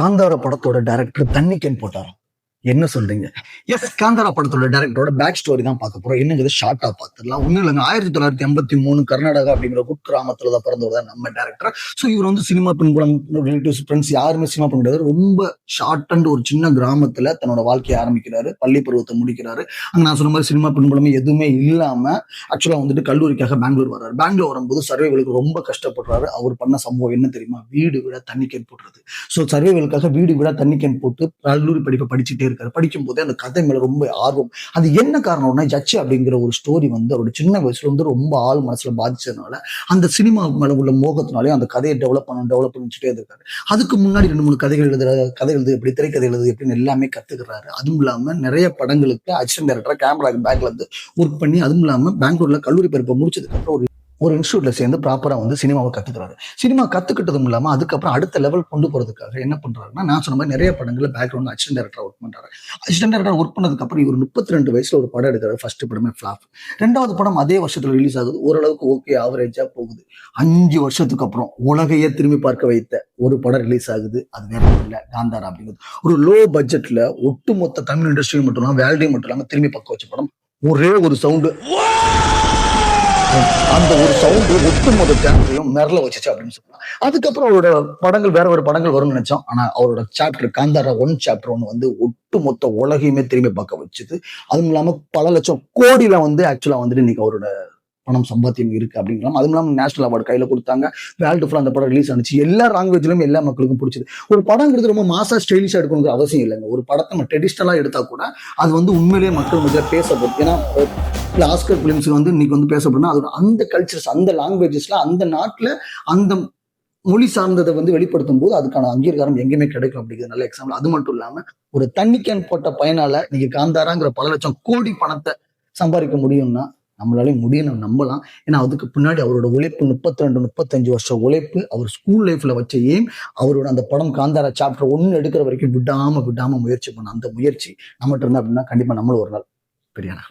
காந்தார படத்தோட டைரக்டர் தண்ணி போட்டாராம். என்ன சொல்றீங்க? எஸ் காந்தரா படத்தோட டேரக்டரோட பேக் ஸ்டோரி தான் பார்க்க போறோம். என்னங்கிறது ஷார்ட்டா பார்த்துடலாம். ஒன்றும் இல்லைங்க ஆயிரத்தி தொள்ளாயிரத்தி எண்பத்தி மூணு கர்நாடகா அப்படிங்கிற குக்கிராமத்துல தான் பிறந்தவர் தான் நம்ம டேரக்டர் ஸோ இவர் வந்து சினிமா பின்புலம் ரிலேட்டிவ்ஸ் ஃப்ரெண்ட்ஸ் யாருமே சினிமா பண்ண ரொம்ப ஷார்ட் அண்ட் ஒரு சின்ன கிராமத்துல தன்னோட வாழ்க்கையை ஆரம்பிக்கிறாரு. பள்ளி பருவத்தை முடிக்கிறாரு. அங்க நான் சொன்ன மாதிரி சினிமா பின்புலமே எதுவுமே இல்லாம ஆக்சுவலா வந்துட்டு கல்லூரிக்காக பெங்களூர் வர்றாரு. பெங்களூர் வரும்போது சர்வேகளுக்கு ரொம்ப கஷ்டப்படுறாரு. அவர் பண்ண சம்பவம் என்ன தெரியுமா? வீடு விட தண்ணி கேன் போடுறது ஸோ சர்வைவலுக்காக வீடு விட தண்ணி கேன் போட்டு கல்லூரி படிப்பை படிச்சுட்டே இருக்காரு. படிக்கும்போது அந்த கதை மேல ரொம்ப ஆர்வம். அது என்ன காரணம்னா ஜட்ஜ் அப்படிங்கிற ஒரு ஸ்டோரி வந்து அவரோட சின்ன வயசுல வந்து ரொம்ப ஆள் மனசுல பாதிச்சதுனால அந்த சினிமா மேல உள்ள மோகத்தினாலே அந்த கதையை டெவலப் பண்ண டெவலப் பண்ணிச்சுட்டே இருக்காரு. அதுக்கு முன்னாடி ரெண்டு மூணு கதைகள் எழுதுற கதை எழுது எப்படி திரைக்கதை எழுது எப்படின்னு எல்லாமே கத்துக்கிறாரு. அதுவும் இல்லாம நிறைய படங்களுக்கு அசிஸ்டன்ட் டேரக்டர் கேமரா பேக்ல இருந்து ஒர்க் பண்ணி அதுவும் இல்லாம பெங்களூர்ல கல்லூரி படிப்பை முடிச்சதுக்கு அப்புறம் ஒரு ஒரு இன்ஸ்டியூட்ல சேர்ந்து ப்ராப்பரா வந்து சினிமாவை கத்துக்கிறாரு. சினிமா கத்துக்கிட்டதும் இல்லாம அதுக்கப்புறம் அடுத்த லெவல் கொண்டு போறதுக்காக என்ன பண்றாருன்னா நான் சொன்ன மாதிரி நிறைய படங்களில் பேக்ரவுண்ட் அசிஸ்டன்ட் டேரக்டர் ஒர்க் பண்றாரு. அசிஸ்டன்ட் டேரக்டர் ஒர்க் பண்ணதுக்கு அப்புறம் இவர் முப்பத்தி ரெண்டு வயசுல ஒரு படம் எடுக்கிறார் ஃபர்ஸ்ட் படமே ஃபிளாப் ரெண்டாவது படம் அதே வருஷத்துல ரிலீஸ் ஆகுது. ஓரளவுக்கு ஓகே ஆவரேஜா போகுது. அஞ்சு வருஷத்துக்கு அப்புறம் உலகையே திரும்பி பார்க்க வைத்த ஒரு படம் ரிலீஸ் ஆகுது. அது வேற இல்லை இல்ல. காந்தாரா அப்படிங்கிறது. ஒரு லோ பட்ஜெட்ல ஒட்டுமொத்த தமிழ் இண்டஸ்ட்ரி மட்டும் இல்லாமல் வேல்டே மட்டும் இல்லாமல் திரும்பி பார்க்க வச்ச படம் ஒரே ஒரு சவுண்டு அந்த ஒரு சவுண்டு ஒட்டுமொத்த தேட்டரையும் மெரல வச்சுச்சு அப்படின்னு சொல்லலாம் அதுக்கப்புறம் அவரோட படங்கள் வேற ஒரு படங்கள் வரும்னு நினைச்சோம். ஆனா அவரோட சாப்டர் காந்தாரா ஒன் சாப்டர் ஒன்று வந்து ஒட்டுமொத்த உலகையுமே திரும்பி பார்க்க வச்சுது. அதுவும் இல்லாம பல லட்சம் கோடியில வந்து ஆக்சுவலா வந்துட்டு இன்னைக்கு அவரோட பணம் சம்பாத்தியம் இருக்கு அப்படிங்கிறோம் அதுவும் இல்லாமல் நேஷனல் அவார்டு கையில கொடுத்தாங்க. வேர்ல்டு ஃபுல்லாக அந்த படம் ரிலீஸ் ஆனிச்சு. எல்லா லாங்குவேஜ்லயும் எல்லா மக்களுக்கும் பிடிச்சது. ஒரு படங்கிறது ரொம்ப மாசா ஸ்டைலிஷா எடுக்கணுங்கிற அவசியம் இல்லைங்க. ஒரு படத்தை நம்ம ட்ரெடிஷ்னலா எடுத்தா கூட அது வந்து உண்மையிலேயே மக்கள் மத்தியில் பேசப்படும். ஏன்னா இல்லை ஆஸ்கர் ஃபிலிம்ஸ் வந்து இன்னைக்கு வந்து பேசப்படும்னா அதோட அந்த கல்ச்சர்ஸ் அந்த லாங்குவேஜஸ்ல அந்த நாட்டில் அந்த மொழி சார்ந்ததை வந்து வெளிப்படுத்தும் போது அதுக்கான அங்கீகாரம் எங்கேயுமே கிடைக்கும் அப்படிங்கிறது நல்ல எக்ஸாம்பிள் அது மட்டும் இல்லாம ஒரு தண்ணி கேன் போட்ட பயனால நீங்க காந்தாராங்கிற பல லட்சம் கோடி பணத்தை சம்பாதிக்க முடியும்னா நம்மளாலையும் முடியும் நம்ம நம்பலாம். ஏன்னா அதுக்கு பின்னாடி அவரோட உழைப்பு முப்பத்தி ரெண்டு முப்பத்தஞ்சு வருஷம் உழைப்பு அவர் ஸ்கூல் லைஃப்ல வச்ச ஏம் அவரோட அந்த படம் காந்தாரா சாப்டர் ஒன்னு எடுக்கிற வரைக்கும் விடாம விடாம முயற்சி பண்ண அந்த முயற்சி நம்மகிட்ட இருந்தா அப்படின்னா கண்டிப்பா நம்மளும் ஒரு நாள் பெரியானா